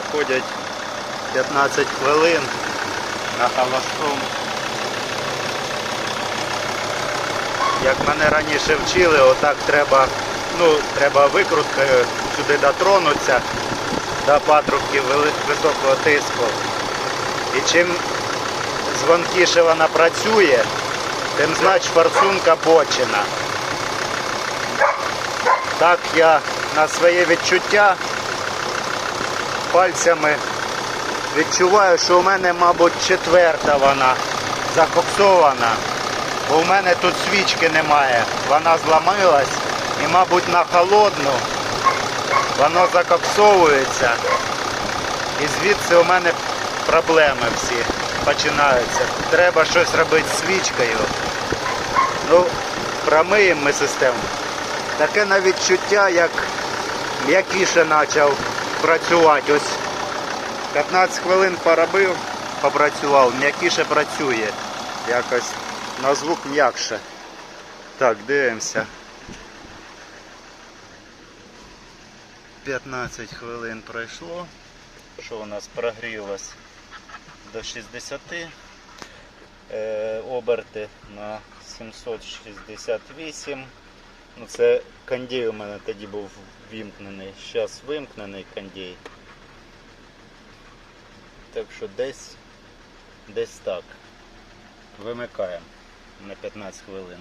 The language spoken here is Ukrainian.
проходять 15 хвилин на холостому. Як мене раніше вчили, отак треба, ну, треба викруткою сюди дотронутися до патрубків вели- високого тиску. І чим звонкіше вона працює, тим значить форсунка бочина. Так я на своє відчуття пальцями відчуваю, що у мене, мабуть, четверта вона закоксована. Бо в мене тут свічки немає. Вона зламилась і, мабуть, на холодну воно закоксовується. І звідси у мене проблеми всі починаються. Треба щось робити з свічкою. Ну, промиємо ми систему. Таке на відчуття, як м'якіше почав працювати. Ось 15 хвилин поробив, попрацював, м'якіше працює. Якось на звук м'якше. Так, дивимося. 15 хвилин пройшло. Що у нас прогрілось до 60 е, оберти на 768. Ну, це кондей у мене тоді був вимкнений. Зараз вимкнений кондей. Так що десь, десь так. Вимикаємо на 15 хвилин.